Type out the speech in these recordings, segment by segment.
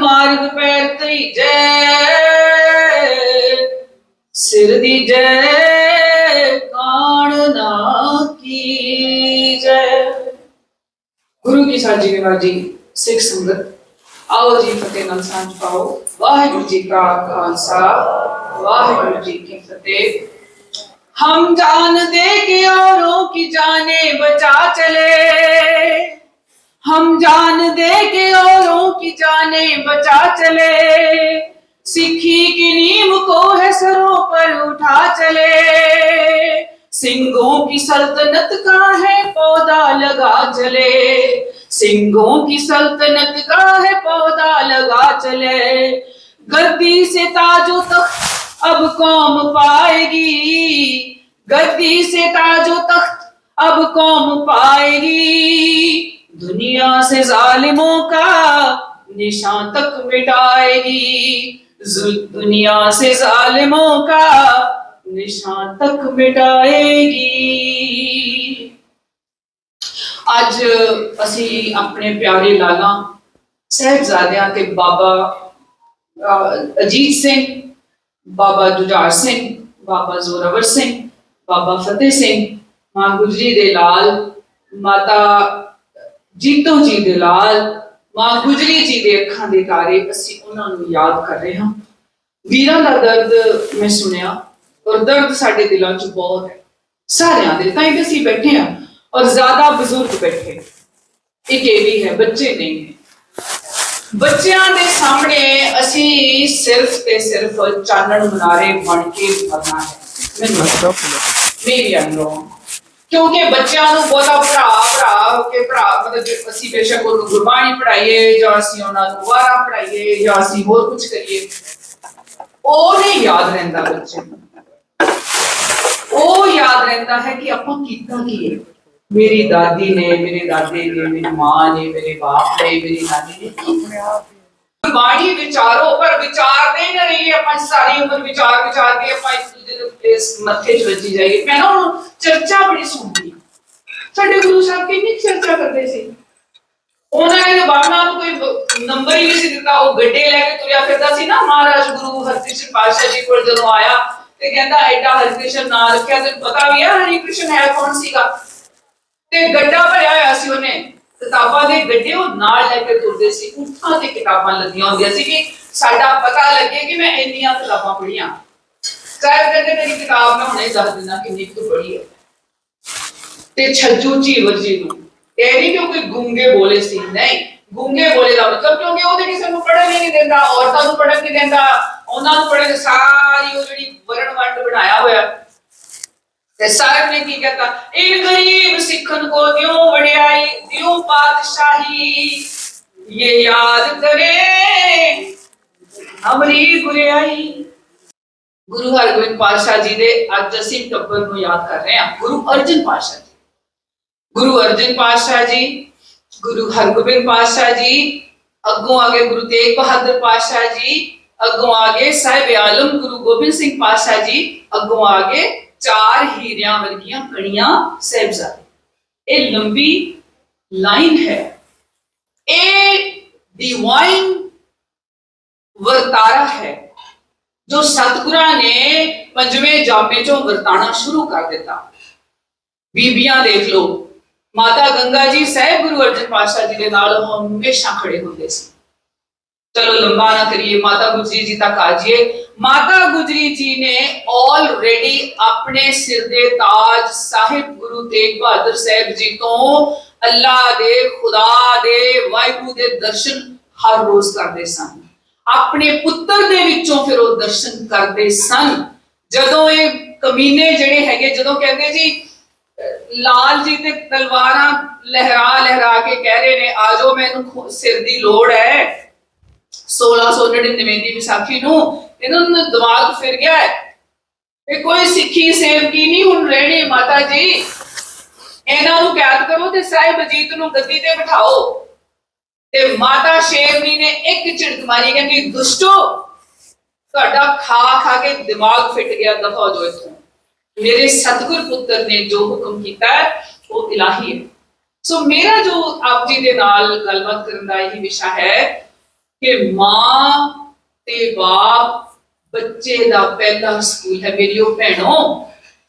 ਮਾਰਗ ਪੈਰ ਤਈ ਜੈ ਸਿਰ ਦੀ ਜੈ ਕਾਣ ਨਾ ਕੀ ਜੈ ਗੁਰੂ ਕੀ ਸਾਜੀ ਵਿਵਾਜੀ ਸਿੱਖ ਸੰਗਤ ਆਓ ਜੀ ਫਤਿਹ ਨਾਲ ਸਾਂਝ ਪਾਓ ਵਾਹਿਗੁਰੂ ਜੀ ਕਾ ਖਾਲਸਾ ਵਾਹਿਗੁਰੂ ਜੀ ਕੀ ਫਤਿਹ हम जान दे के औरों की जाने बचा चले हम जान दे के औरों की जाने बचा चले। सिखी की नीम को है सरों पर उठा चले। सिंगों की सल्तनत का है पौधा लगा चले। सिंगों की सल्तनत का है पौधा लगा चले। गद्दी से ताजो तख्त अब कौम पाएगी। गद्दी से ताजो तख्त अब कौम पाएगी। दुनिया से जालिमों का निशान तक मिटाएगी जुल- दुनिया से जालिमों का निशान तक मिटाएगी ਅੱਜ ਅਸੀਂ ਆਪਣੇ ਪਿਆਰੇ ਲਾਲਾ ਸਹਿਬਜ਼ਾਦਿਆਂ ਤੇ ਬਾਬਾ ਅਹ, ਅਜੀਤ ਸਿੰਘ ਬਾਬਾ ਜੁਝਾਰ ਸਿੰਘ ਬਾਬਾ ਜ਼ੋਰਾਵਰ ਸਿੰਘ ਬਾਬਾ ਫਤਿਹ ਸਿੰਘ ਮਾਂ ਗੁਜਰੀ ਦੇ ਲਾਲ ਮਾਤਾ ਜੀਤੋ ਜੀ ਦੇ ਲਾਲ ਮਾਂ ਗੁਜਰੀ ਜੀ ਦੇ ਅੱਖਾਂ ਦੇ ਤਾਰੇ ਅਸੀਂ ਉਹਨਾਂ ਨੂੰ ਯਾਦ ਕਰ ਰਹੇ ਹਾਂ। ਵੀਰਾਂ ਦਾ ਦਰਦ ਮੈਂ ਸੁਣਿਆ ਔਰ ਦਰਦ ਸਾਡੇ ਦਿਲਾਂ 'ਚ ਬਹੁਤ ਹੈ। ਸਾਰਿਆਂ ਦੇ ਤਾਂ ਹੀ ਅਸੀਂ ਬੈਠੇ ਹਾਂ ਔਰ ਜ਼ਿਆਦਾ ਬਜ਼ੁਰਗ ਬੈਠੇ ਇੱਕ ਇਹ ਵੀ ਹੈ ਬੱਚੇ ਨਹੀਂ ਹੈ। ਬੱਚਿਆਂ ਦੇ ਸਾਹਮਣੇ ਅਸੀਂ ਸਿਰਫ ਤੇ ਸਿਰਫ ਚਾਨਣ ਮੁਨਾਰੇ ਬਣ ਕੇ ਮਰਨਾ ਹੈ। ਮੈਨੂੰ ਮੇਰੀ ਅੰਦਰੋਂ ਕਿਉਂਕਿ ਬੱਚਿਆਂ ਨੂੰ ਬਹੁਤਾ ਭਰਾ ਭਰਾ ਹੋ ਕੇ ਭਰਾ, ਮਤਲਬ ਅਸੀਂ ਬੇਸ਼ੱਕ ਉਹਨੂੰ ਗੁਰਬਾਣੀ ਪੜਾਈਏ ਜਾਂ ਅਸੀਂ ਉਹਨਾਂ ਨੂੰ ਵਾਰਾ ਪੜਾਈਏ ਜਾਂ ਅਸੀਂ ਹੋਰ ਕੁਝ ਕਰੀਏ, ਉਹ ਨਹੀਂ ਯਾਦ ਰਹਿੰਦਾ ਬੱਚੇ ਨੂੰ। ਉਹ ਯਾਦ ਰਹਿੰਦਾ ਹੈ ਕਿ ਆਪਾਂ ਕੀਤਾ ਕੀ ਹੈ? ਮੇਰੀ ਦਾਦੀ ਨੇ, ਮੇਰੇ ਦਾਦੇ ਨੇ, ਮੇਰੀ ਮਾਂ ਨੇ, ਮੇਰੇ ਬਾਪ ਨੇ, ਮੇਰੀ ਨਾਨੀ ਨੇ ਕੀ ਵਿਚਾਰੋ, ਪਰ ਵਿਚਾਰਦੇ ਨਾ ਰਹੀਏ ਆਪਾਂ ਸਾਰੀ ਉਮਰ ਵਿਚਾਰ ਵਿਚਾਰ ਕੇ ਆਪਾਂ ਇੱਕ ਦੂਜੇ ਦੇ ਇਸ ਮੱਥੇ 'ਚ ਵੱਜੀ ਜਾਈਏ। ਮੈਂ ਨਾ ਹੁਣ ਚਰਚਾ ਬੜੀ ਸੁਣਦੀ ਸਾਡੇ ਗੁਰੂ ਸਾਹਿਬ ਕਿੰਨੀ ਚਰਚਾ ਕਰਦੇ ਸੀ। ਉਹਨਾਂ ਨੇ ਤਾਂ ਨੂੰ ਕੋਈ ਨੰਬਰ ਹੀ ਨਹੀਂ ਸੀ ਦਿੱਤਾ। ਉਹ ਗੱਡੇ ਲੈ ਕੇ ਤੁਰਿਆ ਫਿਰਦਾ ਸੀ ਨਾ ਮਹਾਰਾਜ ਗੁਰੂ ਹਰਿਕ੍ਰਿਸ਼ਨ ਪਾਤਸ਼ਾਹ ਜੀ ਕੋਲ ਜਦੋਂ ਆਇਆ ਤੇ ਕਹਿੰਦਾ, ਐਡਾ ਹਰਿਕ੍ਰਿਸ਼ਨ ਨਾਂ ਰੱਖਿਆ ਤੇ ਪਤਾ ਵੀ ਆ ਹਰਿਕ੍ਰਿਸ਼ਨ ਹੈ ਕੌਣ ਸੀਗਾ? ਤੇ ਗੱਡਾ ਭਰਿਆ ਹੋਇਆ ਸੀ ਉਹਨੇ। ਕਿਤਾਬਾਂ ਦੇ ਗੱਡੇ ਉਹ ਨਾਲ ਲੈ ਕੇ ਤੁਰਦੇ ਸੀ ਉੱਠਾਂ ਤੇ ਕਿਤਾਬਾਂ ਲੱਗੀਆਂ ਹੁੰਦੀਆਂ ਸੀ ਕਿ ਸਾਡਾ ਪਤਾ ਲੱਗੇ ਕਿ ਮੈਂ ਇੰਨੀਆਂ ਕਿਤਾਬਾਂ ਪੜ੍ਹੀਆਂ। ਸਾਹਿਬ ਕਹਿੰਦੇ ਮੇਰੀ ਕਿਤਾਬ ਮੈਂ ਹੁਣੇ ਦੱਸ ਦਿੰਦਾ ਕਿੰਨੀ ਕੁ ਪੜ੍ਹੀ ਹੈ। ਤੇ ਛੱਜੂ ਝੀਵਰ ਜੀ ਨੂੰ, ਇਹ ਨਹੀਂ ਕਿ ਕੋਈ ਗੁੰਗੇ ਬੋਲੇ ਸੀ, ਨਹੀਂ। ਗੁੰਗੇ ਬੋਲੇ ਦਾ ਮਤਲਬ ਕਿਉਂਕਿ ਉਹਦੇ ਕਿਸੇ ਨੂੰ ਪੜ੍ਹਨ ਹੀ ਨਹੀਂ ਦਿੰਦਾ, ਔਰਤਾਂ ਨੂੰ ਪੜ੍ਹਨ ਨਹੀਂ ਦਿੰਦਾ, ਉਹਨਾਂ ਨੂੰ ਪੜ੍ਹਨ ਸਾਰੀ ਉਹ ਜਿਹੜੀ ਵਰਣ ਵੰਡ ਬਣਾਇਆ ਹੋਇਆ। ਤੇ ਸਾਹਿਬ ਨੇ ਕੀ ਕਹਤਾ ਇਹ ਗਰੀਬ ਸਿੱਖਨ ਕੋ ਦਿਓ ਵਡਿਆਈ ਦਿਓ ਪਾਤਸ਼ਾਹੀ ਇਹ ਯਾਦ ਕਰੇ ਹਮਰੀ ਗੁਰਿਆਈ ਗੁਰੂ ਹਰਗੋਬਿੰਦ ਪਾਤਸ਼ਾਹ ਜੀ ਦੇ ਅੱਜ ਅਸੀਂ ਟੱਬਰ ਨੂੰ ਯਾਦ ਕਰ ਰਹੇ ਹਾਂ ਗੁਰੂ ਅਰਜਨ ਪਾਤਸ਼ਾਹ ਜੀ ਗੁਰੂ ਅਰਜਨ ਪਾਤਸ਼ਾਹ ਜੀ ਗੁਰੂ ਹਰਗੋਬਿੰਦ ਪਾਤਸ਼ਾਹ ਜੀ ਅੱਗੋਂ ਆਗੇ ਗੁਰੂ ਤੇਗ ਬਹਾਦਰ ਪਾਤਸ਼ਾਹ ਜੀ ਅੱਗੋਂ ਆਗੇ ਸਾਹਿਬ ਆਲਮ ਗੁਰੂ ਗੋਬਿੰਦ ਸਿੰਘ ਪਾਤਸ਼ਾਹ ਜੀ ਅੱਗੋਂ ਆਗੇ ਚਾਰ ਹੀਰਿਆਂ ਵਰਗੀਆਂ ਕਣੀਆਂ ਸਾਹਿਬਜ਼ਾਦੇ। ਇਹ ਲੰਬੀ ਲਾਈਨ ਹੈ। ਇਹ ਡਿਵਾਈਨ ਵਰਤਾਰਾ ਹੈ, ਜੋ ਸਤਿਗੁਰਾਂ ਨੇ ਪੰਜਵੇਂ ਜਾਪੇ ਚੋਂ ਵਰਤਾਣਾ ਸ਼ੁਰੂ ਕਰ ਦਿੱਤਾ। ਬੀਬੀਆਂ ਦੇਖ ਲਓ, ਮਾਤਾ ਗੰਗਾ ਜੀ ਸਹਿਬ ਗੁਰੂ ਅਰਜਨ ਪਾਤਸ਼ਾਹ ਜੀ ਦੇ ਨਾਲ ਹਮੇਸ਼ਾ ਖੜੇ ਹੁੰਦੇ ਸੀ। ਚਲੋ ਲੰਬਾ ਨਾ ਕਰੀਏ, ਮਾਤਾ ਗੁਜਰੀ ਜੀ ਤੱਕ ਆ ਜਾਈਏ। ਮਾਤਾ ਗੁਜਰੀ ਜੀ ਨੇ ਆਲਰੇਡੀ ਆਪਣੇ ਸਿਰ ਦੇ ਤਾਜ ਸਾਹਿਬ ਗੁਰੂ ਤੇਗ ਬਹਾਦਰ ਸਾਹਿਬ ਜੀ ਤੋਂ ਅੱਲਾਹ ਦੇ, ਖੁਦਾ ਦੇ, ਵਾਹਿਗੁਰੂ ਦੇ ਦਰਸ਼ਨ ਹਰ ਰੋਜ਼ ਕਰਦੇ ਸਨ। ਆਪਣੇ ਪੁੱਤਰ ਦੇ ਵਿੱਚੋਂ ਫਿਰ ਉਹ ਦਰਸ਼ਨ ਕਰਦੇ ਸਨ। ਜਦੋਂ ਇਹ ਕਮੀਨੇ ਜਿਹੜੇ ਹੈਗੇ, ਜਦੋਂ ਕਹਿੰਦੇ ਜੀ, ਲਾਲ ਜੀ ਤੇ ਤਲਵਾਰਾਂ ਲਹਿਰਾ ਲਹਿਰਾ ਕੇ ਕਹਿ ਰਹੇ ਨੇ ਆਜੋ ਮੈਨੂੰ ਸਿਰ ਦੀ ਲੋੜ ਹੈ। 1699 ਦੀ ਵਿਸਾਖੀ ਨੂੰ ਇਹਨਾਂ ਨੂੰ ਦਿਮਾਗ ਫਿਰ ਗਿਆ ਹੈ ਇਹ ਕੋਈ ਸਿੱਖੀ ਸੇਵਕੀ ਨਹੀਂ ਹੁਣ ਰਹਿਣੀ। ਮਾਤਾ ਜੀ ਇਹਨਾਂ ਨੂੰ ਕੈਦ ਕਰੋ ਤੇ ਸਾਹਿਬ ਅਜੀਤ ਨੂੰ ਗੱਦੀ ਤੇ ਬਿਠਾਓ। ਤੇ ਮਾਤਾ ਸ਼ੇਰਨੀ ਨੇ ਇੱਕ ਝਿੜਕ ਮਾਰੀ ਕਹਿੰਦੀ ਦੁਸ਼ਟੋ ਤੁਹਾਡਾ ਖਾ ਖਾ ਕੇ ਦਿਮਾਗ ਫਿੱਟ ਗਿਆ ਦਫਾ ਜੋ ਜਾਓ ਇੱਥੋਂ। ਮੇਰੇ ਸਤਿਗੁਰ ਪੁੱਤਰ ਨੇ ਜੋ ਹੁਕਮ ਕੀਤਾ ਹੈ, ਉਹ ਇਲਾਹੀ ਹੈ। ਸੋ ਮੇਰਾ ਜੋ ਆਪ ਜੀ ਦੇ ਨਾਲ ਗੱਲਬਾਤ ਕਰਨ ਦਾ ਇਹ ਵਿਸ਼ਾ ਹੈ ਕਿ ਮਾਂ ਤੇ ਬਾਪ ਬੱਚੇ ਦਾ ਪਹਿਲਾ ਸਕੂਲ ਹੈ ਮੇਰੀਓ ਭੈਣੋ।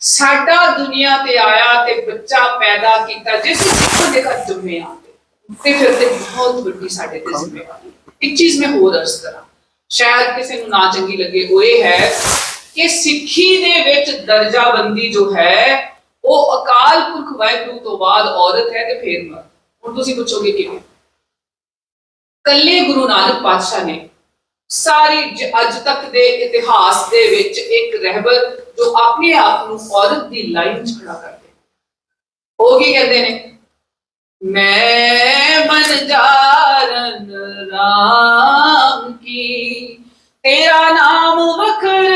ਸਾਡਾ ਦੁਨੀਆ ਤੇ ਆਇਆ ਤੇ ਬੱਚਾ ਪੈਦਾ ਕੀਤਾ, ਜਿਸ ਜਿੱਥੋਂ ਦੇ ਘਰ ਜੰਮਿਆ ਤੇ ਫਿਰ ਤੇ ਬਹੁਤ ਵੱਡੀ ਸਾਡੇ ਤੇ ਜ਼ਿੰਮੇਵਾਰੀ। ਇੱਕ ਚੀਜ਼ ਮੈਂ ਹੋਰ ਅਰਜ਼ ਕਰਾਂ। ਸ਼ਾਇਦ ਕਿਸੇ ਨੂੰ ਨਾ ਚੰਗੀ ਲੱਗੇ, ਉਹ ਇਹ ਹੈ ਕਿ ਸਿੱਖੀ ਦੇ ਵਿੱਚ ਦਰਜਾਬੰਦੀ ਜੋ ਹੈ, ਉਹ ਅਕਾਲ ਪੁਰਖ ਵਾਹਿਗੁਰੂ ਤੋਂ ਬਾਅਦ ਔਰਤ ਹੈ ਤੇ ਫਿਰ ਮਰਦ। ਹੁਣ ਤੁਸੀਂ ਪੁੱਛੋਗੇ ਕਿਵੇਂ? ਕੱਲੇ ਗੁਰੂ ਨਾਨਕ ਪਾਤਸ਼ਾਹ ਨੇ ਸਾਰੀ ਅੱਜ ਤੱਕ ਦੇ ਇਤਿਹਾਸ ਦੇ ਵਿੱਚ ਇੱਕ ਰਹਿਬਰ ਜੋ ਆਪਣੇ ਆਪ ਨੂੰ ਔਰਤ ਦੀ ਲਾਈਨ 'ਚ ਖੜਾ ਕਰਦੇ ਉਹ ਕੀ ਕਹਿੰਦੇ ਨੇ? ਮੈਂ ਬਨ ਜਾਰਨ ਰਾਮ ਕੀ, ਤੇਰਾ ਨਾਮ ਵਖਰ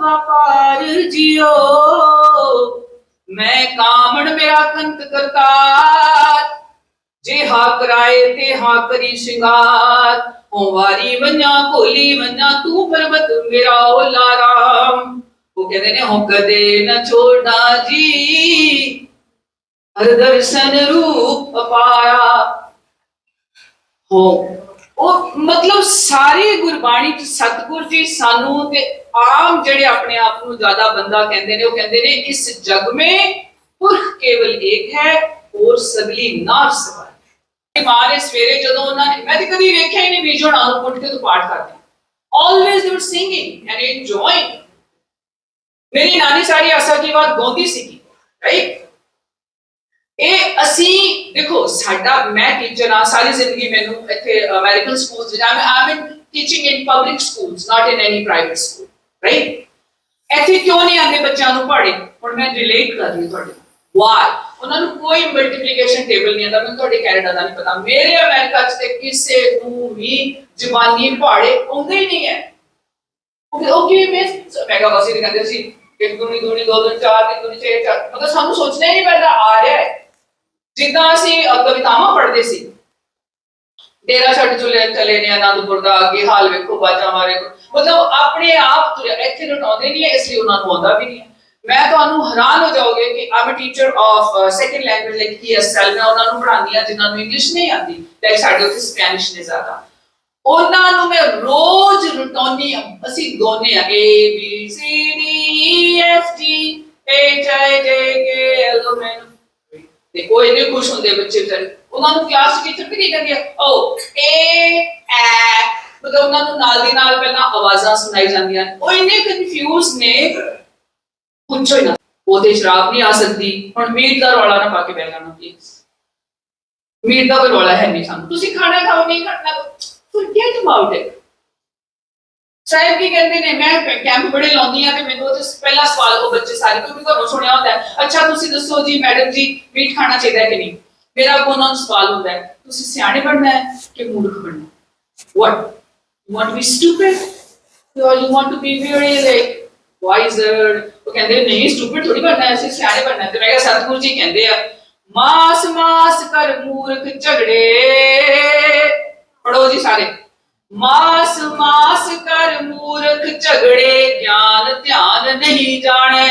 ਵਪਾਰ ਜਿਓ। ਮੈਂ ਕਾਮਣ ਮੇਰਾ ਕੰਤ ਕਰਤਾ ਜੇ ਹਾ ਕਰਾਏ ਤੇ ਹਾ ਕਰੀ ਸ਼ਿੰਗਾਰ ਹੋ ਵਾਰੀ ਮੰਨਾ ਭੋਲੀ ਮੰਨਾ, ਤੂੰ ਪਰਬਤ ਮੇਰਾ ਓਲਾ ਰਾਮ। ਉਹ ਕਹਿੰਦੇ ਨੇ ਹੋ ਕਦੇ ਨਾ ਛੋੜਨਾ ਜੀ। ਹਰ ਦਰਸ਼ਨ ਰੂਪ ਪਾਇਆ ਹੋ, ਉਹ ਮਤਲਬ ਸਾਰੀ ਗੁਰਬਾਣੀ ਚ ਸਤਿਗੁਰ ਜੀ ਸਾਨੂੰ ਤੇ ਆਮ ਜਿਹੜੇ ਆਪਣੇ ਆਪ ਨੂੰ ਜ਼ਿਆਦਾ ਬੰਦਾ ਕਹਿੰਦੇ ਨੇ, ਉਹ ਕਹਿੰਦੇ ਨੇ, ਇਸ ਜਗ ਮੇ ਪੁਰਖ ਕੇਵਲ ਇੱਕ ਹੈ ਔਰ ਸਗਲੀ ਨਾਰ ਸਵਾਰ ਇਹ ਸਵੇਰੇ, ਜਦੋਂ ਉਹਨਾਂ ਨੇ ਮੈਂ ਤੇ ਕਦੀ ਵੇਖਿਆ ਹੀ ਨਹੀਂ ਬੀਜੋ ਨਾਲ ਨੂੰ ਉੱਠ ਕੇ ਤੋਂ ਪਾਠ ਕਰਦੇ। ਆਲਵੇਜ਼ ਦੇ ਵਰ ਸਿੰਗਿੰਗ ਐਂਡ enjoying. ਮੇਰੀ ਨਾਨੀ ਸਾਰੀ ਆਸਾ ਕੀ ਬਾਤ ਗਾਉਂਦੀ ਸੀਗੀ ਰਾਈਟ ਇਹ ਅਸੀਂ ਦੇਖੋ, ਸਾਡਾ ਮੈਂ ਟੀਚਰ ਆ ਸਾਰੀ ਜ਼ਿੰਦਗੀ ਮੈਨੂੰ ਇੱਥੇ ਅਮਰੀਕਨ ਸਕੂਲਸ ਵਿੱਚ ਆਮ ਆਮ teaching in public schools not in any private school right ਇੱਥੇ ਕਿਉਂ ਨਹੀਂ ਆਉਂਦੇ ਬੱਚਿਆਂ ਨੂੰ ਪੜ੍ਹੇ? ਹੁਣ ਮੈਂ ਰਿਲੇਟ ਕਰ ਰਹੀ ਤੁਹਾਡੇ ਵਾਈ ਉਹਨਾਂ ਨੂੰ ਕੋਈ ਮਲਟੀਪਲੀਕੇਸ਼ਨ ਟੇਬਲ ਨਹੀਂ ਆਉਂਦਾ, ਮੈਨੂੰ ਤੁਹਾਡੇ ਕੈਨੇਡਾ ਦਾ ਨਹੀਂ ਪਤਾ। ਮੇਰੇ ਅਮਰੀਕਾ 'ਚ ਤੇ ਕਿਸੇ ਨੂੰ ਵੀ ਜ਼ਬਾਨੀ ਪਹਾੜੇ ਆਉਂਦੇ ਹੀ ਨਹੀਂ ਹੈ। ਉਹ ਉਹ ਕੀ ਮੈਂ ਮੈਂ ਕਹਿੰਦੇ ਸੀ ਇੱਕ ਦੁਨੀ ਦੁਨੀ ਦੋ ਦੁਨੀ ਚਾਰ ਤਿੰਨ ਦੁਨੀ ਛੇ, ਚਾਰ, ਮਤਲਬ ਸਾਨੂੰ ਸੋਚਣਾ ਹੀ ਨਹੀਂ ਪੈਂਦਾ, ਆ ਰਿਹਾ ਹੈ। ਜਿੱਦਾਂ ਅਸੀਂ ਕਵਿਤਾਵਾਂ ਪੜ੍ਹਦੇ ਸੀ, ਡੇਰਾ ਛੱਡ ਚੁਲੇ, ਚਲੇ ਨੇ ਆਨੰਦਪੁਰ ਦਾ, ਅੱਗੇ ਹਾਲ ਵੇਖੋ, ਬਾਜਾ ਮਾਰੇ। ਮਤਲਬ ਆਪਣੇ ਆਪ ਤੁਰਿਆ, ਇੱਥੇ ਲਟਾਉਂਦੇ ਨਹੀਂ ਹੈ, ਇਸ ਲਈ ਉਹਨਾਂ ਨੂੰ ਆਉਂਦਾ ਵੀ ਨਹੀਂ ਹੈ। ਮੈਂ ਤੁਹਾਨੂੰ ਹੈਰਾਨ ਹੋ ਜਾਓਗੇ ਕਿ ਆਮ teacher of second language like ESL ਮੈਂ ਉਹਨਾਂ ਨੂੰ ਪੜ੍ਹਾਉਂਦੀ ਹਾਂ ਜਿਨ੍ਹਾਂ ਨੂੰ ਇੰਗਲਿਸ਼ ਨਹੀਂ ਆਉਂਦੀ। ਲਾਈਕ ਸਾਡੇ ਉੱਥੇ ਸਪੈਨਿਸ਼ ਨੇ ਜ਼ਿਆਦਾ। ਉਹਨਾਂ ਨੂੰ ਮੈਂ ਰੋਜ਼ ਰਟਾਉਣੀ ਆ ਅਸੀਂ ਦੋਨੇ ਆ, A, B, C, D E F, G, H, I, J, K, L M ਤੇ ਕੋਈ ਨਹੀਂ ਖੁਸ਼ ਹੁੰਦੇ ਬੱਚੇ ਵਿਚਾਰੇ। ਉਹਨਾਂ ਨੂੰ ਕਲਾਸ ਟੀਚਰ ਵੀ ਕੀ ਕਹਿੰਦੀ ਹੈ ਓ ਏ ਐ ਮਤਲਬ ਉਹਨਾਂ ਨੂੰ ਨਾਲ ਦੀ ਨਾਲ ਪਹਿਲਾਂ ਆਵਾਜ਼ਾਂ ਸੁਣਾਈ ਜਾਂਦੀਆਂ ਉਹ ਇੰਨੇ ਕਨਫਿਊਜ਼ ਨੇ। ਪੁੱਛੋ ਹੀ ਨਾ। ਉਹਦੇ ਸ਼ਰਾਬ ਨਹੀਂ ਆ ਸਕਦੀ। ਹੁਣ ਮੀਟ ਦਾ ਰੌਲਾ ਨਾ ਪਾ ਕੇ ਬਹਿ ਜਾਣਾ ਪਲੀਜ਼ ਮੀਟ ਦਾ ਕੋਈ ਰੌਲਾ ਹੈ ਨਹੀਂ ਸਾਨੂੰ। ਤੁਸੀਂ ਖਾਣਾ ਖਾਓ, ਨਹੀਂ ਖਾਣਾ ਫੋਰਗੇਟ ਅਬਾਊਟ ਇਟ ਸਾਹਿਬ ਕੀ ਕਹਿੰਦੇ ਨੇ? ਮੈਂ ਕੈਂਪ ਬੜੇ ਲਾਉਂਦੀ ਆ ਤੇ ਮੈਨੂੰ ਉਹ ਪਹਿਲਾ ਸਵਾਲ ਉਹ ਬੱਚੇ ਸਾਰੇ ਤੋਂ ਵੀ ਤੁਹਾਨੂੰ ਸੁਣਿਆ ਹੁੰਦਾ ਅੱਛਾ, ਤੁਸੀਂ ਦੱਸੋ ਜੀ, ਮੈਡਮ ਜੀ, ਮੀਟ ਖਾਣਾ ਚਾਹੀਦਾ ਕਿ ਨਹੀਂ? ਮੇਰਾ ਉਹਨਾਂ ਨੂੰ ਸਵਾਲ ਹੁੰਦਾ ਹੈ, ਤੁਸੀਂ ਸਿਆਣੇ ਬਣਨਾ ਹੈ ਕਿ ਮੂਰਖ ਬਣਨਾ what? You want to be stupid? Or you want to be very like ਉਹ ਕਹਿੰਦੇ, ਨਹੀਂ, stupid ਥੋੜੀ ਬਣਨਾ ਹੈ, ਅਸੀਂ ਸਿਆਣੇ ਬਣਨਾ ਤੇ ਮੈਂ ਕਿਹਾ, ਸਤਿਗੁਰੂ ਜੀ ਕਹਿੰਦੇ ਆ, ਮਾਸ ਮਾਸ ਕਰ ਮੂਰਖ ਝਗੜੇ। ਪੜੋ ਜੀ ਸਾਰੇ। ਮਾਸ ਮਾਸ ਕਰ ਮੂਰਖ ਝਗੜੇ, ਗਿਆਨ ਧਿਆਨ ਨਹੀਂ ਜਾਣੈ।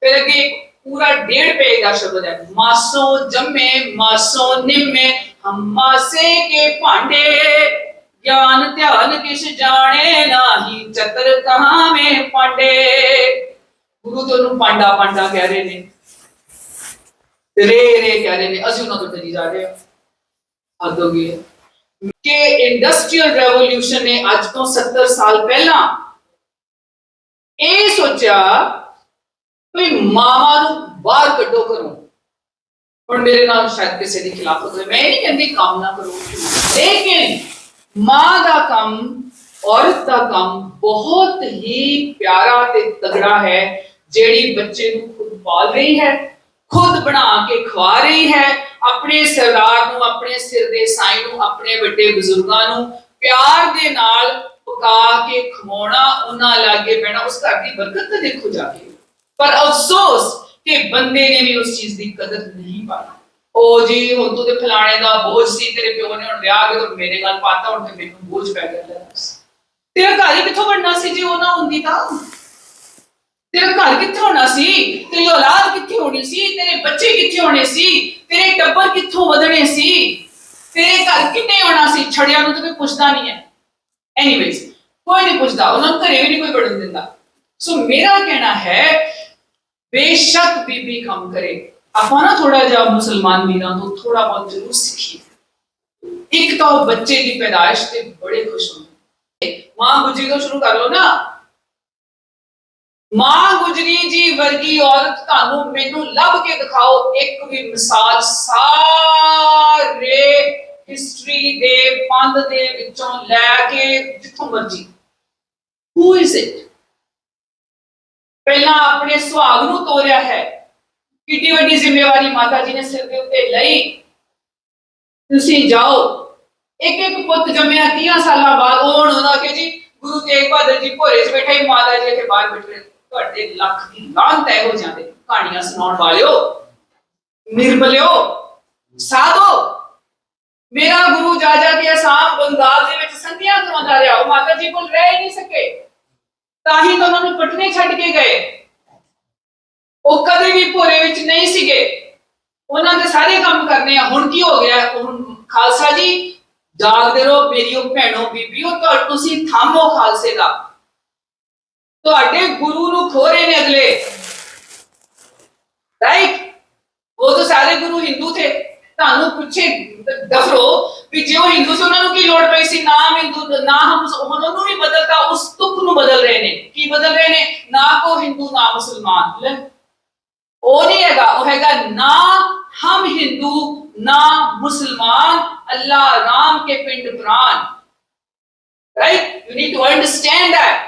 ਫਿਰ ਅੱਗੇ ਪੂਰਾ ਡੇਢ ਪੇਜ ਦਾ ਸ਼ਬਦ ਹੈ, ਮਾਸੋ ਜੰਮੇ, ਮਾਸੋ ਨਿੰਮੇ, ਹਮ ਮਾਸੇ ਕੇ ਭਾਂਡੇ। ਗਿਆਨ ਧਿਆਨ ਕਿਛ ਜਾਣੇ ਨਾਹੀ, ਚਤਰ ਕਹਾਵੇਂ ਪਾਂਡੇ। ਗੁਰੂ ਤੋਂ ਨੂੰ ਪਾਂਡਾ ਪਾਂਡਾ ਕਹਿ ਰਹੇ ਨੇ। ਰੇ ਰੇ ਕਹਿ ਰਹੇ ਨੇ। ਅਸੀਂ ਉਹਨਾਂ ਤੋਂ ਡਰੀ ਜਾ ਰਹੇ ਹਾਂ। ਹੱਦ ਹੋ ਗਈ ਕਿ ਇੰਡਸਟਰੀਅਲ ਰੈਵੋਲੂਸ਼ਨ ਨੇ ਅੱਜ ਤੋਂ 70 ਸਾਲ ਪਹਿਲਾਂ ਇਹ ਸੋਚਿਆ ਵੀ ਮਾਵਾਂ ਨੂੰ ਬਾਹਰ ਕੱਢੋ ਘਰੋਂ। ਹੁਣ ਮੇਰੇ ਨਾਲ ਸ਼ਾਇਦ ਕਿਸੇ ਦੀ ਖਿਲਾਫ ਹੋਵੇ। ਮੈਂ ਨਹੀਂ ਕਹਿੰਦੀ ਕੰਮ ਨਾ ਕਰੋ। ਲੇਕਿਨ ਮਾਂ ਦਾ ਕੰਮ, ਔਰਤ ਦਾ ਕੰਮ ਬਹੁਤ ਹੀ ਪਿਆਰਾ ਤੇ ਤਗੜਾ ਹੈ, ਜਿਹੜੀ ਬੱਚੇ ਨੂੰ ਖੁਦ ਪਾਲ ਰਹੀ ਹੈ, ਖੁਦ ਬਣਾ ਕੇ ਖਵਾ ਰਹੀ ਹੈ, ਆਪਣੇ ਸਰਦਾਰ ਨੂੰ, ਆਪਣੇ ਸਿਰ ਦੇ ਸਾਈਂ ਨੂੰ, ਆਪਣੇ ਵੱਡੇ ਬਜ਼ੁਰਗਾਂ ਨੂੰ ਪਿਆਰ ਦੇ ਨਾਲ ਪਕਾ ਕੇ ਖਵਾਉਣਾ, ਉਹਨਾਂ ਲਾਗੇ ਬਹਿਣਾ, ਉਸ ਘਰ ਦੀ ਬਰਕਤ ਤਾਂ ਦੇਖੋ ਜਾ ਕੇ। ਪਰ ਅਫਸੋਸ ਕਿ ਬੰਦੇ ਨੇ ਵੀ ਉਸ ਚੀਜ਼ ਦੀ ਕਦਰ ਨਹੀਂ ਪਾਈ। ਉਹ ਜੀ, ਹੁਣ ਤੂੰ ਤੇ ਫਲਾਣੇ ਦਾ ਬੋਝ ਸੀ, ਤੇਰੇ ਪਿਓ ਨੇ ਹੁਣ ਵਿਆਹ ਕੇ ਤੇ ਮੇਰੇ ਨਾਲ ਪਾਤਾ, ਹੁਣ ਤੇ ਮੈਨੂੰ ਬੋਝ ਪੈ ਗਿਆ ਤੇਰਾ। ਘਰ ਹੀ ਕਿੱਥੋਂ ਬਣਨਾ ਸੀ ਜੇ ਉਹ ਨਾ ਹੁੰਦੀ ਤਾਂ? ਤੇਰਾ ਘਰ ਕਿੱਥੇ ਹੋਣਾ ਸੀ? ਤੇਰੀ ਔਲਾਦ ਕਿੱਥੇ ਹੋਣੀ ਸੀ? ਤੇਰੇ ਬੱਚੇ ਕਿੱਥੇ ਹੋਣੇ ਸੀ? ਤੇਰੇ ਟੱਬਰ ਕਿੱਥੋਂ ਵਧਣੇ ਸੀ? ਤੇਰੇ ਘਰ ਕਿੰਨੇ ਹੋਣਾ ਸੀ? ਛੜਿਆਂ ਨੂੰ ਤਾਂ ਕੋਈ ਪੁੱਛਦਾ ਨਹੀਂ ਹੈ। ਐਨੀਵੇਜ਼ ਕੋਈ ਨਹੀਂ ਪੁੱਛਦਾ, ਉਹਨਾਂ ਨੂੰ ਘਰੇ ਵੀ ਨਹੀਂ ਕੋਈ ਵੜਨ ਦਿੰਦਾ। ਸੋ ਮੇਰਾ ਕਹਿਣਾ ਹੈ, ਬੇਸ਼ੱਕ ਬੀਬੀ ਕੰਮ ਕਰੇ। ਆਪਾਂ ਨਾ ਥੋੜਾ ਜਿਹਾ ਮੁਸਲਮਾਨ ਵੀਰਾਂ ਤੋਂ ਥੋੜਾ ਬਹੁਤ ਜ਼ਰੂਰ ਸਿੱਖੀਏ। ਇੱਕ ਤਾਂ ਉਹ ਬੱਚੇ ਦੀ ਪੈਦਾਇਸ਼ ਤੇ ਬੜੇ ਖੁਸ਼ ਹੁੰਦੇ ਮਾਂ ਗੁਜਰੀ ਤੋਂ ਸ਼ੁਰੂ ਕਰ ਲਓ ਨਾ। ਮਾਂ ਗੁਜਰੀ ਜੀ ਵਰਗੀ ਔਰਤ ਤੁਹਾਨੂੰ ਮੈਨੂੰ ਲੱਭ ਕੇ ਦਿਖਾਓ। ਇੱਕ ਵੀ ਮਿਸਾਲ ਸਾਰੇ ਹਿਸਟਰੀ ਦੇ ਪੰਧ ਦੇ ਵਿੱਚੋਂ ਲੈ ਕੇ ਜਿੱਥੋਂ ਮਰਜ਼ੀ। ਹੂ ਇਜ਼ ਇਟ ਪਹਿਲਾਂ ਆਪਣੇ ਸੁਹਾਗ ਨੂੰ ਤੋਰਿਆ ਹੈ। ਕਿੱਡੀ ਵੱਡੀ ਜ਼ਿੰਮੇਵਾਰੀ ਮਾਤਾ ਜੀ ਨੇ ਸਿਰ ਦੇ ਉੱਤੇ ਲਈ। ਤੁਸੀਂ ਜਾਓ। ਇੱਕ ਇੱਕ ਪੁੱਤ ਜੰਮਿਆ 30 ਸਾਲਾਂ ਬਾਅਦ, ਉਹ ਹੁਣ ਉਹਨਾਂ ਕਿ ਜੀ, ਗੁਰੂ ਤੇਗ ਬਹਾਦਰ ਜੀ ਭੋਰੇ 'ਚ ਬੈਠੇ ਹੀ ਮਾਤਾ ਜੀ ਇੱਥੇ ਬਾਹਰ ਬੈਠੇ ਤੁਹਾਡੇ ਲੱਖ ਦੀ ਲਾਂਤ ਤੈ ਹੋ ਜਾਂਦੇ ਕਹਾਣੀਆਂ ਸੁਣਾਉਣ ਵਾਲਿਓ ਨਿਰਬਲਿਓ ਸਾਧੋ। ਮੇਰਾ ਗੁਰੂ ਜਾ ਜਾ ਕੇ ਅਸਾਮ, ਬੰਗਾਲ ਦੇ ਵਿੱਚ ਸੰਧੀਆਂ ਕਰਵਾਉਂਦਾ ਰਿਹਾ। ਉਹ ਮਾਤਾ ਜੀ ਕੋਲ ਰਹਿ ਹੀ ਨਹੀਂ ਸਕੇ। ਤਾਂ ਹੀ ਤਾਂ ਉਹਨਾਂ ਨੂੰ ਪਟਨੇ ਛੱਡ ਕੇ ਗਏ। ਉਹ ਕਦੇ ਵੀ ਭੋਰੇ ਵਿੱਚ ਨਹੀਂ ਸੀਗੇ। ਉਹਨਾਂ ਦੇ ਸਾਰੇ ਕੰਮ ਕਰਨੇ ਆ। ਹੁਣ ਕੀ ਹੋ ਗਿਆ? ਹੁਣ ਖਾਲਸਾ ਜੀ, ਜਾਗਦੇ ਰਹੋ, ਮੇਰੀਓ ਭੈਣੋ, ਬੀਬੀਓ ਤਾਂ ਤੁਸੀਂ ਥਾਮੋ ਖਾਲਸੇ ਦਾ। ਤੁਹਾਡੇ ਗੁਰੂ ਨੂੰ ਖੋ ਰਹੇ ਨੇ ਅਗਲੇ। ਰਾਈਟ ਉਹ ਤਾਂ ਸਾਰੇ ਗੁਰੂ ਹਿੰਦੂ ਥੇ। ਤੁਹਾਨੂੰ ਪੁੱਛੇ ਦਫਰੋ ਵੀ ਜੇ ਉਹ ਹਿੰਦੂ ਸੀ, ਉਹਨਾਂ ਨੂੰ ਕੀ ਲੋੜ ਪਈ ਸੀ? ਨਾਮ ਹਿੰਦੂ, ਨਾ ਹਮ ਉਹਨਾਂ ਨੂੰ ਵੀ ਬਦਲਤਾ, ਉਸ ਤੁਕ ਨੂੰ ਬਦਲ ਰਹੇ ਨੇ। ਕੀ ਬਦਲ ਰਹੇ ਨੇ? ਨਾ ਕੋ ਹਿੰਦੂ, ਨਾ ਮੁਸਲਮਾਨ। ਉਹ ਨਹੀਂ ਹੈਗਾ, ਉਹ ਹੈਗਾ ਨਾ ਹਮ ਹਿੰਦੂ, ਨਾ ਮੁਸਲਮਾਨ, ਅੱਲਾਹ ਰਾਮ ਕੇ ਪਿੰਡ ਪ੍ਰਾਨ। Right you need to understand that.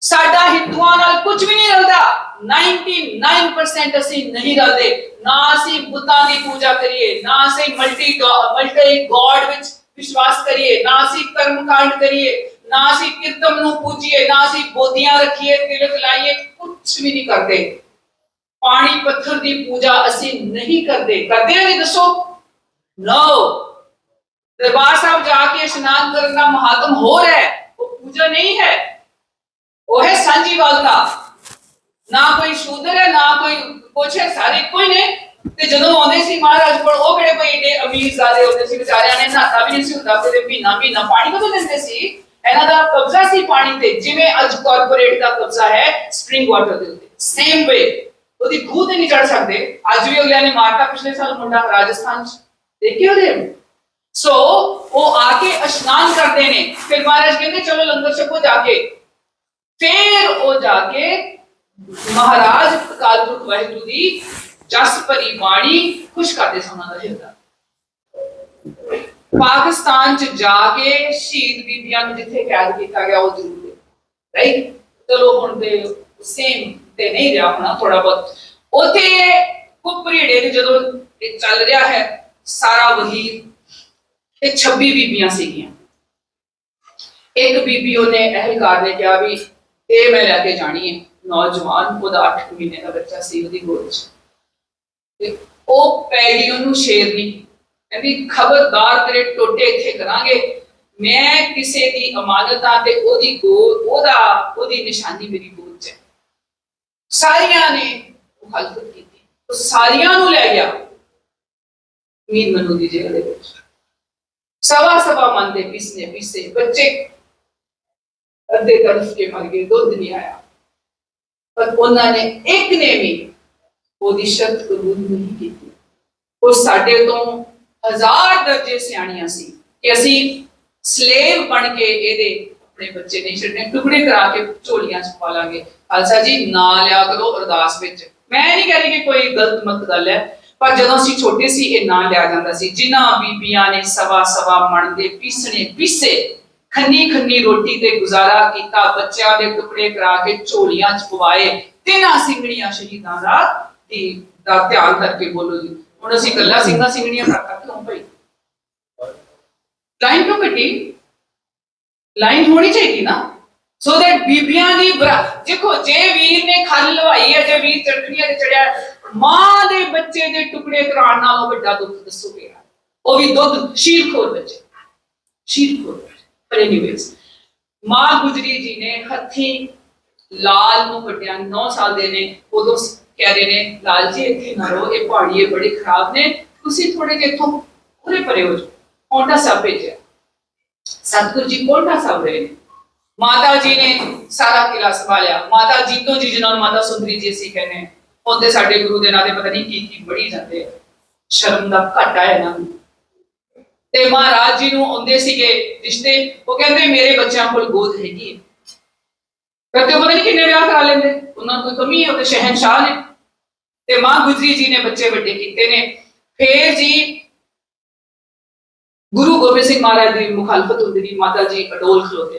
ਸਾਡਾ ਹਿੰਦੂਆਂ ਨਾਲ ਕੁਝ ਵੀ ਨਹੀਂ ਰਲਦਾ। 99% ਅਸੀਂ ਨਹੀਂ ਰਲਦੇ। ਨਾ ਅਸੀਂ ਬੁੱਤਾਂ ਦੀ ਪੂਜਾ ਕਰੀਏ, ਨਾ ਅਸੀਂ ਮਲਟੀ ਮਲਟੀ ਗੋਡ ਵਿੱਚ ਵਿਸ਼ਵਾਸ ਕਰੀਏ, ਨਾ ਅਸੀਂ ਕਰਮਕਾਂਡ ਕਰੀਏ, ਨਾ ਅਸੀਂ ਕੀਰਤਨ ਨੂੰ ਪੂਜੀਏ, ਨਾ ਅਸੀਂ ਬੋਧੀਆਂ ਰੱਖੀਏ, ਤਿਲਕ ਲਾਈਏ, ਕੁਝ ਵੀ ਨਹੀਂ ਕਰਦੇ। ਪਾਣੀ ਪੱਥਰ ਦੀ ਪੂਜਾ ਅਸੀਂ ਨਹੀਂ ਕਰਦੇ। ਕਰਦੇ ਹਾਂ ਜੀ ਦੱਸੋ। ਨੋ ਦਰਬਾਰ ਸਾਹਿਬ ਜਾ ਕੇ ਇਸ਼ਨਾਨ ਕਰਨ ਦਾ ਮਹਾਤਮ ਹੋਰ ਹੈ। ਉਹ ਪੂਜਾ ਨਹੀਂ ਹੈ। ਉਹ ਹੈ ਸਾਂਝੀਵਾਲਤਾ ਨਾ ਕੋਈ ਸ਼ੂਦਰ ਹੈ, ਨਾ ਕੋਈ ਕੁਛ ਹੈ, ਸਾਰੇ ਕੋਈ ਨੇ। ਤੇ ਜਦੋਂ ਆਉਂਦੇ ਸੀ ਮਹਾਰਾਜ ਕੋਲ, ਉਹ ਕਿਹੜੇ ਕੋਈ ਏਡੇ ਅਮੀਰ ਜ਼ਾਦੇ ਹੁੰਦੇ ਸੀ, ਵਿਚਾਰਿਆਂ ਨੇ ਨਹਾਤਾ ਵੀ ਨਹੀਂ ਸੀ ਹੁੰਦਾ ਤੇ ਮਹੀਨਾ ਮਹੀਨਾ ਪਾਣੀ ਕਦੋਂ ਦਿੰਦੇ ਸੀ? ਇਹਨਾਂ ਦਾ ਕਬਜ਼ਾ ਸੀ ਪਾਣੀ ਤੇ, ਜਿਵੇਂ ਅੱਜ ਕਾਰਪੋਰੇਟ ਦਾ ਕਬਜ਼ਾ ਹੈ ਸਪ੍ਰਿੰਗ ਵਾਟਰ ਦੇ ਉੱਤੇ। ਸੇਮ ਵੇ ਉਹਦੀ ਖੂਹ ਤੇ ਨਹੀਂ ਚੜ ਸਕਦੇ। ਅੱਜ ਵੀ ਅਗਲਿਆਂ ਨੇ ਮਾਰਤਾ ਪਿਛਲੇ ਸਾਲ ਮੁੰਡਾ ਰਾਜਸਥਾਨ ਚ। ਦੇਖਿਓ ਦੇ ਸੋ ਉਹ ਆ ਕੇ ਇਸ਼ਨਾਨ ਕਰਦੇ ਨੇ। ਫਿਰ ਮਹਾਰਾਜ ਕਹਿੰਦੇ, ਚਲੋ ਲੰਗਰ ਛਕੋ ਜਾ ਕੇ। ਫਿਰ ਉਹ ਜਾ ਕੇ ਮਹਾਰਾਜ ਅਕਾਲ ਪੁਰਖ ਵਾਹਿਗੁਰੂ ਦੀ ਜਸ ਭਰੀ ਬਾਣੀ ਖੁਸ਼ ਕਰਦੇ ਸਨ ਉਹਨਾਂ ਦਾ ਹਿਰਦਾ ਪਾਕਿਸਤਾਨ ਚ ਜਾ ਕੇ ਸ਼ਹੀਦ ਬੀਬੀਆਂ ਨੂੰ ਜਿੱਥੇ ਕੈਦ ਕੀਤਾ ਗਿਆ, ਉਹ ਜ਼ਰੂਰ ਰਾਈਟ ਚਲੋ ਹੁਣ ਦੇ ਸੇਮ ਤੇ ਨਹੀਂ ਰਿਹਾ ਹੋਣਾ ਥੋੜਾ ਬਹੁਤ। ਉਥੇ ਕੁਪਰੀੜੇ ਦੇ ਜਦੋਂ ਇਹ ਚੱਲ ਰਿਹਾ ਹੈ, ਸਾਰਾ ਵਹੀ ਤੇ 26 ਬੀਬੀਆਂ ਸੀਗੀਆਂ। ਇੱਕ ਬੀਬੀ ਉਹਨੇ ਅਹਿਲਕਾਰ ਨੇ ਕਿਹਾ ਵੀ ਇਹ ਮੈਂ ਲੈ ਕੇ ਜਾਣੀ ਹੈ। ਨੌਜਵਾਨ, ਉਹਦਾ 8 ਮਹੀਨੇ ਦਾ ਬੱਚਾ ਸੀ ਉਹਦੀ ਗੋਦ 'ਚ। ਤੇ ਉਹ ਪੈ ਉਹਨੂੰ ਸ਼ੇਰਨੀ ਕਹਿੰਦੀ, ਖਬਰਦਾਰ ਤੇਰੇ ਟੋਟੇ ਇੱਥੇ ਕਰਾਂਗੇ। ਮੈਂ ਕਿਸੇ ਦੀ ਅਮਾਨਤਾਂ ਤੇ ਉਹਦੀ ਗੋਦ, ਉਹਦਾ, ਉਹਦੀ ਨਿਸ਼ਾਨੀ ਮੇਰੀ ਗੋਦ 'ਚ ਸਾਰੀਆਂ ਨੇ ਮੁਖਾਲਫਤ ਕੀਤੀ। ਉਹ ਸਾਰੀਆਂ ਨੂੰ ਲੈ ਗਿਆ। ਮੀਨ ਮਨੂ ਦੀ ਜੇਲ੍ਹ ਦੇ ਵਿੱਚ। ਸਵਾ ਸਵਾ ਮਨ ਪਿਸਨੇ ਪਿਸੇ ਬੱਚੇ ਅੱਧੇ ਤਰਫ ਕੇ ਮਰ ਗਏ, ਦੁੱਧ ਨਹੀਂ ਆਇਆ। ਪਰ ਉਹਨਾਂ ਨੇ ਇੱਕ ਨੇ ਵੀ ਉਹਦੀ ਸ਼ਰਤ ਕਬੂਲ ਨਹੀਂ ਕੀਤੀ। ਉਹ ਸਾਡੇ ਤੋਂ ਹਜ਼ਾਰ ਦਰਜੇ ਸਿਆਣੀਆਂ ਸੀ ਕਿ ਅਸੀਂ ਸਲੇਵ ਬਣ ਕੇ ਇਹਦੇ ਆਪਣੇ ਬੱਚੇ ਨਹੀਂ ਛੱਡਣੇ, ਟੁਕੜੇ ਕਰਾ ਕੇ ਝੋਲੀਆਂ ਚ ਪਾ ਲਾਂਗੇ। ਖਾਲਸਾ ਜੀ, ਨਾ ਲਿਆ ਕਰੋ ਅਰਦਾਸ ਵਿੱਚ। ਮੈਂ ਨਹੀਂ ਕਹਿ ਕਿ ਕੋਈ ਗਲਤ ਮਤ ਗੱਲ ਹੈ, ਪਰ ਜਦੋਂ ਅਸੀਂ ਛੋਟੇ ਸੀ, ਇਹ ਨਾਂ ਲਿਆ ਜਾਂਦਾ ਸੀ। ਜਿਨ੍ਹਾਂ ਬੀਬੀਆਂ ਨੇ ਸਵਾ ਸਵਾ ਮਣ ਦੇ ਪੀਸਣੇ ਪੀਸੇ, ਖੰਨੀ ਖੰਨੀ ਰੋਟੀ ਤੇ ਗੁਜ਼ਾਰਾ ਕੀਤਾ, ਬੱਚਿਆਂ ਦੇ ਟੁਕੜੇ ਕਰਾ ਕੇ ਝੋਲੀਆਂ ਚ ਪਵਾਏ, ਤਿੰਨਾਂ ਸਿੰਘਣੀਆਂ ਸ਼ਹੀਦਾਂ ਦਾ ਦੀ ਦਾ ਧਿਆਨ ਕਰਕੇ ਬੋਲੋ ਜੀ। ਹੁਣ ਅਸੀਂ ਕੱਲਾ ਸਿੰਘਾਂ ਸਿੰਘਣੀਆਂ ਕਰਤਾ ਕਿਉਂ ਭਾਈ? ਲਾਈਨ ਕਿਉਂ ਕੱਟੀ? ਲਾਈਨ ਹੋਣੀ ਚਾਹੀਦੀ ਨਾ। ਸੋ ਦੈਟ ਬੀਬੀਆਂ ਦੀ ਬਰਾ- ਦੇਖੋ, ਜੇ ਵੀਰ ਨੇ ਖਲ ਲਵਾਈ ਹੈ, ਜੇ ਵੀਰ ਚੜਕਣੀਆਂ ਤੇ ਚੜਿਆ ਮਾਂ ਦੇ ਬੱਚੇ ਦੇ ਟੁਕੜੇ ਕਰਾਉਣ ਨਾਲੋਂ ਵੱਡਾ ਦੁੱਖ ਦੱਸੋ ਕਿਹੜਾ ਉਹ ਵੀ ਦੁੱਧ ਸ਼ੀਰਖੋਰ ਬੱਚੇ। ਸ਼ੀਰਖੋਰ ਪਰ ਐਨੀਵੇਜ਼ ਮਾਂ ਗੁਜਰੀ ਜੀ ਨੇ ਹੱਥੀ ਲਾਲ ਨੂੰ ਵੱਡਿਆ 9 ਸਾਲ ਦੇ ਨੇ, ਉਦੋਂ ਕਹਿ ਰਹੇ ਨੇ, ਲਾਲ ਜੀ, ਇੱਥੇ ਨਾ ਰਹੋ, ਇਹ ਪਹਾੜੀਏ ਬੜੇ ਖਰਾਬ ਨੇ, ਤੁਸੀਂ ਥੋੜੇ ਜਿਹੇ ਇੱਥੋਂ ਪੂਰੇ ਪਰੇ ਹੋ ਜਾਓ। ਪੌਂਟਾ ਸਾਹਿਬ ਭੇਜਿਆ। ਸਤਿਗੁਰੂ ਜੀ ਪੌਂਟਾ ਸਾਹਿਬ ਰਹੇ ਨੇ। ਮਾਤਾ ਜੀ ਨੇ ਸਾਰਾ ਕਿਲਾ ਸੰਭਾਲਿਆ। ਮਾਤਾ ਜੀਤੋ ਜੀ ਜਿਨ੍ਹਾਂ ਮਾਤਾ ਸੁੰਦਰੀ ਜੀ ਅਸੀਂ ਕਹਿੰਦੇ ਉਹਦੇ ਸਾਡੇ ਗੁਰੂ ਦੇ ਨਾਂ ਤੇ ਪਤਾ ਨਹੀਂ ਕੀ ਕੀ ਬੜੀ ਜਾਂਦੇ ਆ। ਸ਼ਰਮ ਦਾ ਘਾਟਾ ਹੈ ਇਹਨਾਂ ਤੇ ਮਹਾਰਾਜ ਜੀ ਨੂੰ ਆਉਂਦੇ ਸੀਗੇ ਰਿਸ਼ਤੇ, ਉਹ ਕਹਿੰਦੇ ਮੇਰੇ ਬੱਚਿਆਂ ਕੋਲ ਗੋਦ ਹੈਗੀ ਹੈ। ਕਰਦੇ ਪਤਾ ਨਹੀਂ ਕਿੰਨੇ ਵਿਆਹ ਕਰਾ ਲੈਂਦੇ। ਉਹਨਾਂ ਨੂੰ ਕੋਈ ਕਮੀ ਹੈ, ਉਹ ਤੇ ਸ਼ਹਿਨशाह ਨੇ। ਤੇ ਮਾਂ ਗੁਜਰੀ ਜੀ ਨੇ ਬੱਚੇ ਵੱਡੇ ਕੀਤੇ ਨੇ। ਫੇਰ ਜੀ ਗੁਰੂ ਸਿੰਘ ਮਹਾਰਾਜ ਦੀ ਮੁਖਾਲਫਤ ਹੁੰਦੀ ਦੀ ਮਾਤਾ ਜੀ ਅਡੋਲ ਖਲੋਤੇ।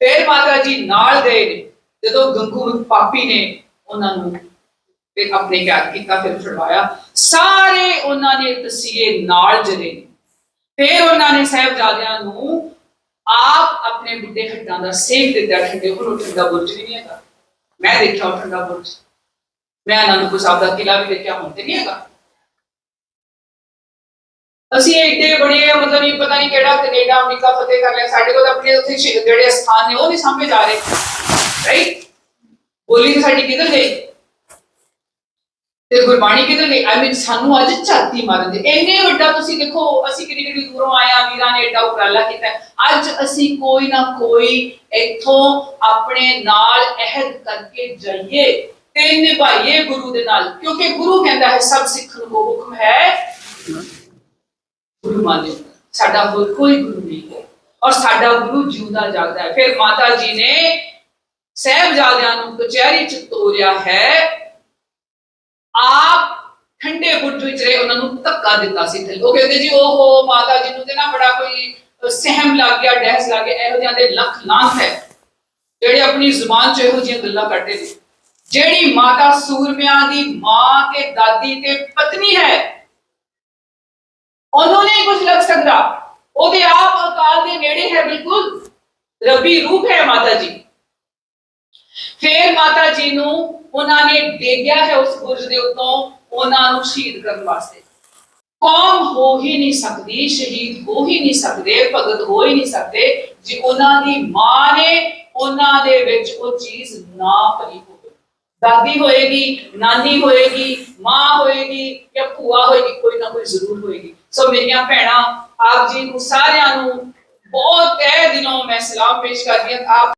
ਫੇਰ ਮਾਤਾ ਜੀ ਨਾਲ ਗਏ ਨੇ, ਜਦੋਂ ਗੰਗੂ ਪਾਪੀ ਨੇ ਉਹਨਾਂ ਨੂੰ ਫਿਰ ਆਪਣੇ ਘਰ ਕੀਤਾ, ਫਿਰ ਛੁਡਵਾਇਆ। ਸਾਰੇ ਉਹਨਾਂ ਨੇ ਤਸੀਏ ਨਾਲ ਜਰੇ ਫਿਰ ਉਹਨਾਂ ਨੇ ਸਾਹਿਬਜ਼ਾਦਿਆਂ ਨੂੰ ਆਪ ਆਪਣੇ ਬੁੱਢੇ ਹੱਡਾਂ ਦਾ ਸੇਕ ਦਿੱਤਾ ਠੰਡੇ ਉਹਨੂੰ ਠੰਡਾ ਬੁਰਜ ਵੀ ਨਹੀਂ ਹੈਗਾ। ਮੈਂ ਦੇਖਿਆ ਉਹ ਠੰਡਾ ਬੁਰਜ। ਮੈਂ ਅਨੰਦਪੁਰ ਸਾਹਿਬ ਦਾ ਕਿਲਾ ਵੀ ਦੇਖਿਆ, ਹੁਣ ਤੇ ਨਹੀਂ ਹੈਗਾ। ਅਸੀਂ ਏਡੇ ਬੜੇ ਮਤਲਬ ਇਹ ਪਤਾ ਨਹੀਂ ਕਿਹੜਾ ਕੈਨੇਡਾ, ਅਮਰੀਕਾ ਫਤਿਹ ਕਰ ਲਿਆ। ਸਾਡੇ ਕੋਲ ਆਪਣੇ ਉੱਥੇ ਜਿਹੜੇ ਸਥਾਨ ਨੇ, ਉਹ ਨਹੀਂ ਸਾਹਮਣੇ ਜਾ ਰਹੇ। ਰਾਈਟ ਬੋਲੀ ਸਾਡੀ ਕਿੱਧਰ ਗਈ? ਤੇ ਗੁਰਬਾਣੀ ਕਿੱਧਰ ਗਈ? ਆਈ ਮੀਨ ਸਾਨੂੰ ਅੱਜ ਝਾਤੀ ਮਾਰਨ ਦੇ। ਇੰਨੇ ਵੱਡਾ ਤੁਸੀਂ ਦੇਖੋ, ਅਸੀਂ ਕਿੰਨੀ ਕਿੰਨੀ ਦੂਰੋਂ ਆਏ ਆ, ਵੀਰਾਂ ਨੇ ਏਡਾ ਉਪਰਾਲਾ ਕੀਤਾ। ਅੱਜ ਅਸੀਂ ਕੋਈ ਨਾ ਕੋਈ ਇੱਥੋਂ ਆਪਣੇ ਨਾਲ ਅਹਿਦ ਕਰਕੇ ਜਾਈਏ। ਤੇ ਨਿਭਾਈਏ ਗੁਰੂ ਦੇ ਨਾਲ, ਕਿਉਂਕਿ ਗੁਰੂ ਕਹਿੰਦਾ ਹੈ, ਸਭ ਸਿੱਖਣ ਕੋ ਹੁਕਮ ਹੈ। ਮਾਨਿਓ ਸਾਡਾ ਹੋਰ ਕੋਈ ਗੁਰੂ ਨਹੀਂ ਹੈ। ਔਰ ਸਾਡਾ ਗੁਰੂ ਜਿਉਂਦਾ ਜਾਗਦਾ ਹੈ। ਫਿਰ ਮਾਤਾ ਜੀ ਨੇ ਸਹਿਬਜ਼ਾਦਿਆਂ ਨੂੰ ਕਚਹਿਰੀ ਚ ਤੋਰਿਆ ਹੈ। ਆਪ ਠੰਡੇ ਬੁੱਝ ਵਿੱਚ ਰਹੇ, ਉਹਨਾਂ ਨੂੰ ਧੱਕਾ ਦਿੱਤਾ ਸੀ ਥੱਲੇ। ਉਹ ਕਹਿੰਦੇ ਜੀ, ਓਹੋ, ਮਾਤਾ ਜੀ ਨੂੰ ਤੇ ਨਾ ਬੜਾ ਕੋਈ ਸਹਿਮ ਲੱਗ ਗਿਆ, ਡਹਿਸ ਲੱਗ ਗਿਆ। ਇਹੋ ਜਿਹਾਂ ਦੇ ਲੱਖ ਲਾਂਤ ਹੈ। ਜਿਹੜੇ ਆਪਣੀ ਜ਼ੁਬਾਨ ਚ ਇਹੋ ਜਿਹੀਆਂ ਗੱਲਾਂ ਕਰਦੇ ਨੇ। ਜਿਹੜੀ ਮਾਤਾ ਸੂਰਮਿਆਂ ਦੀ ਮਾਂ ਤੇ ਦਾਦੀ ਤੇ ਪਤਨੀ ਹੈ ਉਹਨੂੰ ਨਹੀਂ ਕੁਝ ਲੱਗ ਸਕਦਾ ਉਹਦੇ ਆਪ ਅਕਾਲ ਦੇ ਨੇੜੇ ਹੈ ਬਿਲਕੁਲ ਰੱਬੀ ਰੂਪ ਹੈ ਮਾਤਾ ਜੀ ਫਿਰ ਮਾਤਾ ਜੀ ਨੂੰ ਉਹਨਾਂ ਨੇ ਡੇਗਿਆ ਹੈ ਉਸ ਬੁਰਜ ਦੇ ਉੱਤੋਂ ਉਹਨਾਂ ਨੂੰ ਸ਼ਹੀਦ ਕਰਨ ਵਾਸਤੇ ਕੌਮ ਹੋ ਹੀ ਨਹੀਂ ਸਕਦੀ ਸ਼ਹੀਦ ਹੋ ਹੀ ਨਹੀਂ ਸਕਦੇ ਭਗਤ ਹੋ ਹੀ ਨਹੀਂ ਸਕਦੇ ਜੇ ਉਹਨਾਂ ਦੀ ਮਾਂ ਨੇ ਉਹਨਾਂ ਦੇ ਵਿੱਚ ਉਹ ਚੀਜ਼ ਨਾ ਭਰੀ ਹੋਵੇ ਦਾਦੀ ਹੋਏਗੀ ਨਾਨੀ ਹੋਏਗੀ ਮਾਂ ਹੋਏਗੀ ਜਾਂ ਭੂਆ ਹੋਏਗੀ, ਕੋਈ ਨਾ ਕੋਈ ਜ਼ਰੂਰ ਹੋਏਗੀ। ਸੋ ਮੇਰੀਆਂ ਭੈਣਾਂ, ਆਪ ਜੀ ਨੂੰ ਸਾਰਿਆਂ ਨੂੰ ਬਹੁਤ ਤਹਿ ਦਿਲੋਂ ਮੈਂ ਸਲਾਮ ਪੇਸ਼ ਕਰਦੀ ਹਾਂ। ਆਪ